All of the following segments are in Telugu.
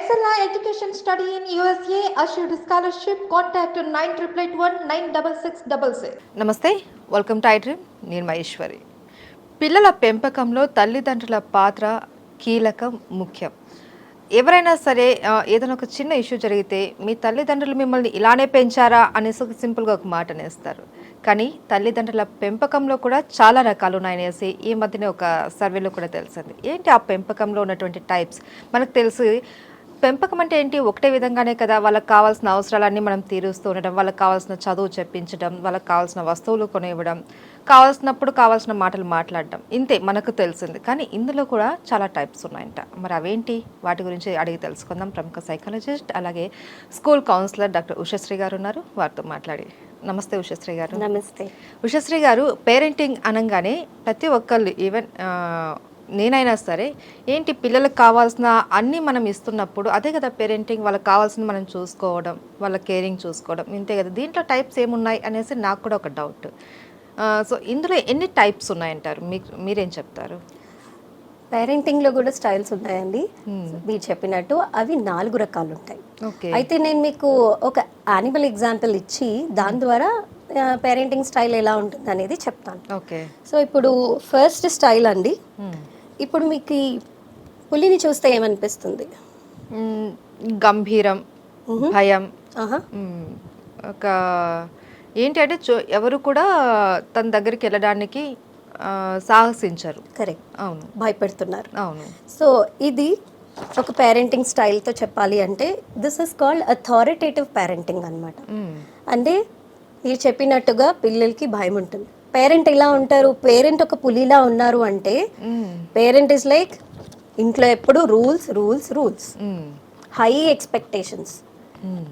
Excella Education Study in USA assured scholarship. Contact 9881 నమస్తే వెల్కమ్ టు ఐడ్రీమ్ నేను మహేశ్వరి. పిల్లల పెంపకంలో తల్లిదండ్రుల పాత్ర కీలకం ముఖ్యం. ఎవరైనా సరే ఏదైనా ఒక చిన్న ఇష్యూ జరిగితే మీ తల్లిదండ్రులు మిమ్మల్ని ఇలానే పెంచారా అనేసి ఒక సింపుల్గా ఒక మాట అనేస్తారు. కానీ తల్లిదండ్రుల పెంపకంలో కూడా చాలా రకాలు ఉన్నాయనేసి ఈ మధ్యనే ఒక సర్వేలో కూడా తెలిసింది. ఏంటి ఆ పెంపకంలో ఉన్నటువంటి టైప్స్? మనకు తెలిసి పెంపకం అంటే ఏంటి? ఒకటే విధంగానే కదా వాళ్ళకి కావాల్సిన అవసరాలన్నీ మనం తీరుస్తూ ఉండడం వాళ్ళకి కావాల్సిన చదువు చెప్పించడం వాళ్ళకి కావాల్సిన వస్తువులు కొనివ్వడం కావాల్సినప్పుడు కావాల్సిన మాటలు మాట్లాడడం. ఇంతే మనకు తెలిసింది. కానీ ఇందులో కూడా చాలా టైప్స్ ఉన్నాయంట. మరి అవేంటి? వాటి గురించి అడిగి తెలుసుకుందాం. ప్రముఖ సైకాలజిస్ట్ అలాగే స్కూల్ కౌన్సిలర్ డాక్టర్ ఉషశ్రీ గారు ఉన్నారు. వారితో మాట్లాడి. నమస్తే ఉషశ్రీ గారు. నమస్తే. ఉషశ్రీ గారు పేరెంటింగ్ అనగానే ప్రతి ఒక్కళ్ళు ఈవెన్ నేనైనా సరే ఏంటి పిల్లలకు కావాల్సిన అన్నీ మనం ఇస్తున్నప్పుడు అదే కదా పేరెంటింగ్ వాళ్ళకి కావాల్సింది మనం చూసుకోవడం వాళ్ళ కేరింగ్ చూసుకోవడం ఇంతే కదా. దీంట్లో టైప్స్ ఏమున్నాయి అనేసి నాకు కూడా ఒక డౌట్ సో ఇందులో ఎన్ని టైప్స్ ఉన్నాయంటారు? మీకు మీరేం చెప్తారు? పేరెంటింగ్లో కూడా స్టైల్స్ ఉన్నాయండి. మీరు చెప్పినట్టు అవి నాలుగు రకాలు ఉంటాయి. ఓకే అయితే నేను మీకు ఒక యానిమల్ ఎగ్జాంపుల్ ఇచ్చి దాని ద్వారా పేరెంటింగ్ స్టైల్ ఎలా ఉంటుంది అనేది చెప్తాను. ఓకే సో ఇప్పుడు ఫస్ట్ స్టైల్ అండి. ఇప్పుడు మీకు ఈ పులిని చూస్తే ఏమనిపిస్తుంది? గంభీరం భయం. ఒక ఏంటి అంటే చో- ఎవరు కూడా తన దగ్గరికి వెళ్ళడానికి సాహసించరు. కరెక్ట్. అవును. భయపెడుతున్నారు. అవును. సో ఇది ఒక పేరెంటింగ్ స్టైల్తో చెప్పాలి అంటే this is called authoritative parenting అన్నమాట. మ్మ్. అంటే మీరు చెప్పినట్టుగా పిల్లలకి భయం ఉంటుంది. పేరెంట్ ఎలా ఉంటారు? పేరెంట్ ఒక పులిలా ఉన్నారు అంటే. పేరెంట్ ఇస్ లైక్ ఇంట్లో ఎప్పుడు rules rules rules. High expectations.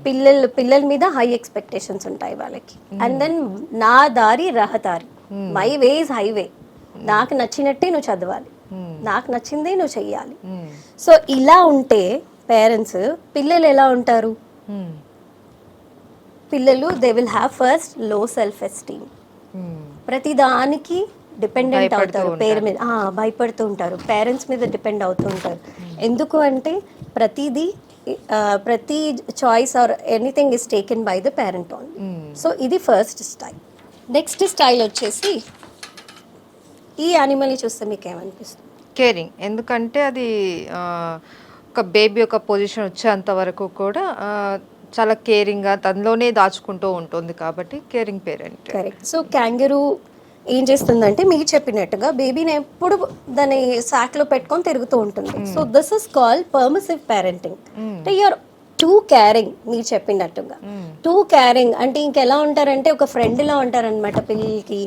పిల్లలు పిల్లల మీద హై ఎక్స్పెక్టేషన్స్ ఉంటాయి వాళ్ళకి. అండ్ దెన్ నా దారి రహదారి. మై వే ఇస్ హైవే నాకు నచ్చినట్టే నువ్వు చదవాలి. మ్మ్. నాకు నచ్చిందే నువ్వు చెయ్యాలి. సో ఇలా ఉంటే పేరెంట్స్ పిల్లలు ఎలా ఉంటారు. పిల్లలు దే విల్ హ్యావ్ ఫస్ట్లో సెల్ఫ్ ఎస్టీమ్ మ్మ్. ప్రతి దానికి డిపెండెంట్ అవుతారు పేరు మీద భయపడుతూ ఉంటారు. పేరెంట్స్ మీద డిపెండ్ అవుతూ ఉంటారు. ఎందుకు అంటే ప్రతిదీ ప్రతి choice or anything is taken by the parent only. Hmm. So ఇది ఫస్ట్ స్టైల్. నెక్స్ట్ స్టైల్ వచ్చేసి ఈ యానిమల్ని చూస్తే మీకు ఏమనిపిస్తుంది? కేరింగ్. ఎందుకంటే అది ఒక బేబీ ఒక పొజిషన్ వచ్చేంత వరకు కూడా చాలా కేరింగ్గా తనలోనే దాచుకుంటూ ఉంటుంది కాబట్టి caring parent correct so kangaroo ఏం చేస్తుందంటే మీరు చెప్పినట్టుగా బేబీని ఎప్పుడు దాని sack లో పెట్టుకొని తిరుగుతూ ఉంటుంది. So this is call permissive parenting అంటే యూఆర్ టూ క్యారింగ్ మీరు చెప్పినట్టుగా టూ క్యారింగ్ అంటే ఇంకెలా ఉంటారంటే ఒక ఫ్రెండ్ లా ఉంటారనమాట పిల్లలకి.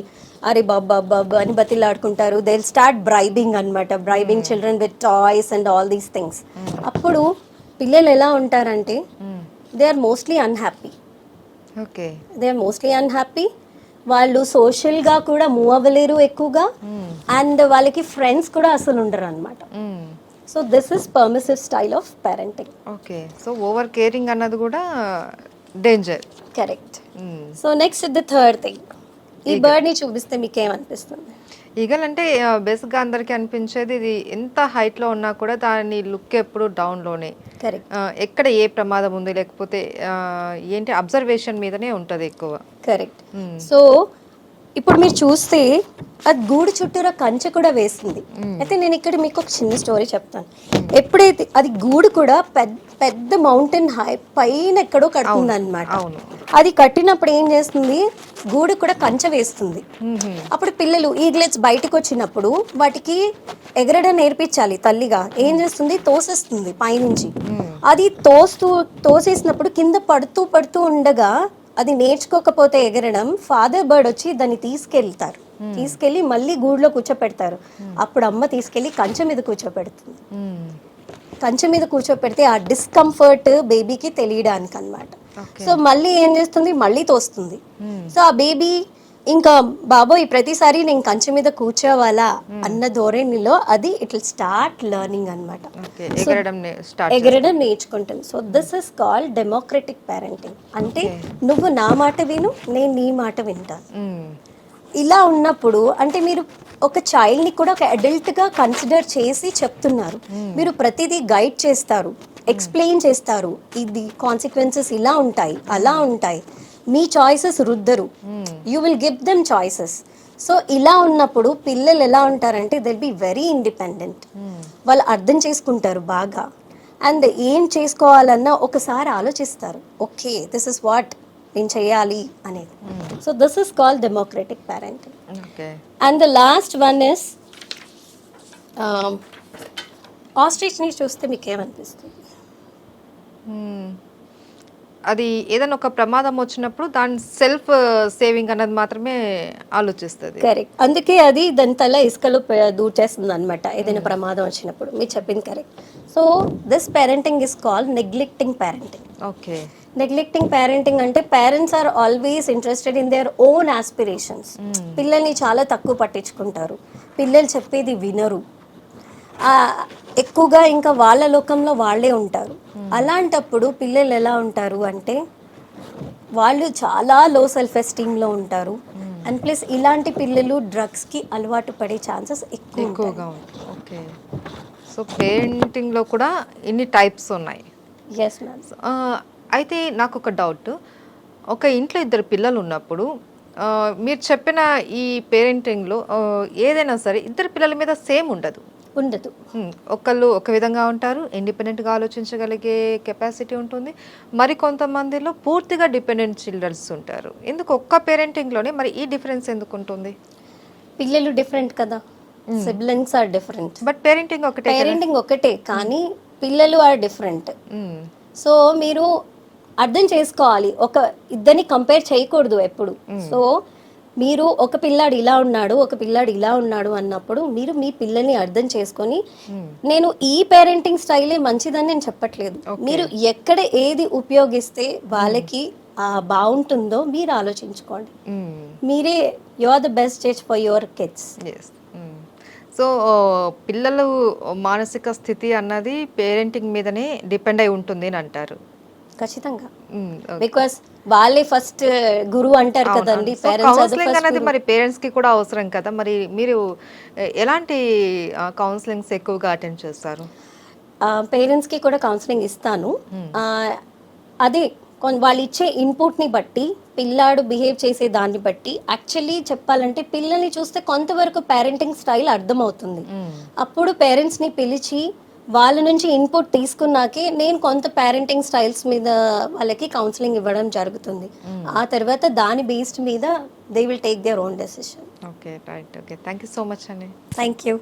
అరే బాబా బాబా అని బతిలాడుకుంటారు. దే స్టార్ట్ బ్రైబింగ్ అన్నమాట. Bribing children with toys and all these things అప్పుడు పిల్లలు ఎలా ఉంటారంటే they are mostly unhappy okay they are mostly unhappy వాళ్ళు సోషల్గా కూడా మూవ్ అవ్వలేరు ఎక్కువగా. అండ్ వాళ్ళకి ఫ్రెండ్స్ కూడా అసలు ఉండరు అనమాట so this is permissive style of parenting okay so over caring అన్నది కూడా danger correct so next the third thing ఈ బర్డ్ని చూపిస్తే మీకు ఏమనిపిస్తుంది ఈగల్ అంటే బేసిక్గా అందరికీ అనిపించేది ఇది ఎంత హైట్లో ఉన్నా కూడా దాని లుక్ ఎప్పుడు డౌన్లోనే కరెక్ట్ ఎక్కడ ఏ ప్రమాదం ఉంది? లేకపోతే ఏంటి అబ్జర్వేషన్ మీదనే ఉంటుంది ఎక్కువ. కరెక్ట్ సో ఇప్పుడు మీరు చూస్తే అది గూడు చుట్టూరా కంచె కూడా వేసింది. అయితే నేను ఇక్కడ మీకు ఒక చిన్న స్టోరీ చెప్తాను. ఎప్పుడైతే అది గూడు కూడా పెద్ద పెద్ద మౌంటైన్ హై పైన ఎక్కడో కడుతుంది అనమాట అది కట్టినప్పుడు ఏం చేస్తుంది? గూడు కూడా కంచె వేస్తుంది. అప్పుడు పిల్లలు ఈగ్లెట్స్ బయటకు వచ్చినప్పుడు వాటికి ఎగరడం నేర్పించాలి తల్లిగా. ఏం చేస్తుంది? తోసేస్తుంది పైనుంచి. అది తోస్తూ తోసేసినప్పుడు కింద పడుతూ పడుతూ ఉండగా అది నేర్చుకోకపోతే ఎగరడం ఫాదర్ బర్డ్ వచ్చి దాన్ని తీసుకెళ్తారు. తీసుకెళ్ళి మళ్ళీ గూడులో కూర్చోపెడతారు. అప్పుడు అమ్మ తీసుకెళ్ళి కంచె మీద కూర్చోపెడుతుంది. కంచె మీద కూర్చోపెడితే ఆ డిస్కంఫర్ట్ బేబీకి తెలియడానికి అన్నమాట సో మళ్ళీ ఏం చేస్తుంది? మళ్ళీ తోస్తుంది. సో ఆ బేబీ ఇంకా బాబోయ్ ప్రతిసారి నేను కంచె మీద కూర్చోవాలా? అన్న ధోరణిలో అది ఇట్ విల్ స్టార్ట్ లెర్నింగ్ అనమాట ఎగరడం నేర్చుకుంటుంది so this is called democratic parenting అంటే నువ్వు నా మాట విను నేను నీ మాట వింటాను. ఇలా ఉన్నప్పుడు అంటే మీరు ఒక చైల్డ్ని కూడా ఒక అడల్ట్గా కన్సిడర్ చేసి చెప్తున్నారు. మీరు ప్రతిదీ గైడ్ చేస్తారు ఎక్స్ప్లెయిన్ చేస్తారు. ఇది కాన్సిక్వెన్సెస్ ఇలా ఉంటాయి అలా ఉంటాయి. మీ choices రుద్దరు. You will give them choices so ఇలా ఉన్నప్పుడు పిల్లలు ఎలా ఉంటారంటే దిల్ బి వెరీ ఇండిపెండెంట్ వాళ్ళు అర్థం చేసుకుంటారు బాగా. అండ్ ఏం చేసుకోవాలన్నా ఒకసారి ఆలోచిస్తారు. ఓకే దిస్ ఇస్ వాట్ నేను చేయాలి అనేది. So this is call democratic parenting okay and the last one is ఆస్ట్రిచ్ని చూస్తే మీకు ఏమనిపిస్తుంది? మ్మ్. అది ఏదైనా ఒక ప్రమాదం వచ్చినప్పుడు దాని సెల్ఫ్ సేవింగ్ అన్నది మాత్రమే ఆలోచిస్తుంది. కరెక్ట్. అందుకే అది దాని తల ఇసుకలో దూచేస్తుంది అనమాట ఏదైనా ప్రమాదం వచ్చినప్పుడు. మీరు చెప్పింది correct. So this parenting is call neglecting parenting okay. Neglecting parenting అంటే parents are always interested in their own aspirations పిల్లల్ని చాలా తక్కువ పట్టించుకుంటారు. పిల్లలు చెప్పేది వినరు. ఎక్కువగా ఇంకా వాళ్ళ లోకంలో వాళ్ళే ఉంటారు. అలాంటప్పుడు పిల్లలు ఎలా ఉంటారు అంటే వాళ్ళు చాలా లో సెల్ఫ్ ఎస్టీమ్లో ఉంటారు. అండ్ ప్లస్ ఇలాంటి పిల్లలు డ్రగ్స్కి అలవాటు పడే ఛాన్సెస్ ఎక్కువ. ఎక్కువగా ఓకే. సో పెయింటింగ్లో కూడా ఇన్ని టైప్స్ ఉన్నాయి. ఎస్ మ్యామ్ అయితే నాకు ఒక డౌట్ ఒక ఇంట్లో ఇద్దరు పిల్లలు ఉన్నప్పుడు మీరు చెప్పిన ఈ పేరెంటింగ్లో ఏదైనా సరే ఇద్దరు పిల్లల మీద సేమ్ ఉండదు. ఉండదు. ఒకళ్ళు ఒక విధంగా ఉంటారు ఇండిపెండెంట్గా ఆలోచించగలిగే కెపాసిటీ ఉంటుంది. మరి కొంతమందిలో పూర్తిగా డిపెండెంట్ చిల్డ్రన్స్ ఉంటారు. ఎందుకు ఒక్క పేరెంటింగ్లోనే మరి ఈ డిఫరెన్స్ ఎందుకు ఉంటుంది? పిల్లలు డిఫరెంట్ కదా. Siblings are different. But parenting ఒకటే? పేరెంటింగ్ ఒకటే కానీ పిల్లలు ఆర్ డిఫరెంట్. సో మీరు అర్థం చేసుకోవాలి. ఒక ఇద్దరిని కంపేర్ చేయకూడదు ఎప్పుడు. సో మీరు ఒక పిల్లాడు ఇలా ఉన్నాడు ఒక పిల్లాడు ఇలా ఉన్నాడు అన్నప్పుడు మీరు మీ పిల్లల్ని అర్థం చేసుకొని నేను ఈ పేరెంటింగ్ స్టైలే మంచిదని నేను చెప్పట్లేదు. మీరు ఎక్కడ ఏది ఉపయోగిస్తే వాళ్ళకి ఆ బాగుంటుందో మీరు ఆలోచించుకోండి. మ్మ్. మీరే you are the best stage for your kids so పిల్లలు మానసిక స్థితి అన్నది పేరెంటింగ్ మీదనే డిపెండ్ అయి ఉంటుంది అని అంటారు. ఖచ్చితంగా. బికాస్ వాళ్ళే ఫస్ట్ గురువు అంటారు కదండి కౌన్సిలింగ్ అనేది మరి పేరెంట్స్కి కూడా అవసరం కదా మరి? మీరు ఎలాంటి కౌన్సిలింగ్స్ ఎక్కువగా అటెండ్ చేస్తారు? పేరెంట్స్కి కూడా కౌన్సిలింగ్ ఇస్తాను. అదే కొన్- వాళ్ళు ఇచ్చే ఇన్పుట్ని బట్టి పిల్లాడు బిహేవ్ చేసే దాన్ని బట్టి యాక్చువల్లీ చెప్పాలంటే పిల్లల్ని చూస్తే కొంతవరకు పేరెంటింగ్ స్టైల్ అర్థమవుతుంది. అప్పుడు పేరెంట్స్ని పిలిచి వాళ్ళ నుంచి ఇన్పుట్ తీసుకున్నాకే నేను కొంత పేరెంటింగ్ స్టైల్స్ మీద వాళ్ళకి కౌన్సిలింగ్ ఇవ్వడం జరుగుతుంది. ఆ తర్వాత దాని బేస్డ్ మీద they will take their own decision okay right okay thank you so much అండి థ్యాంక్ యూ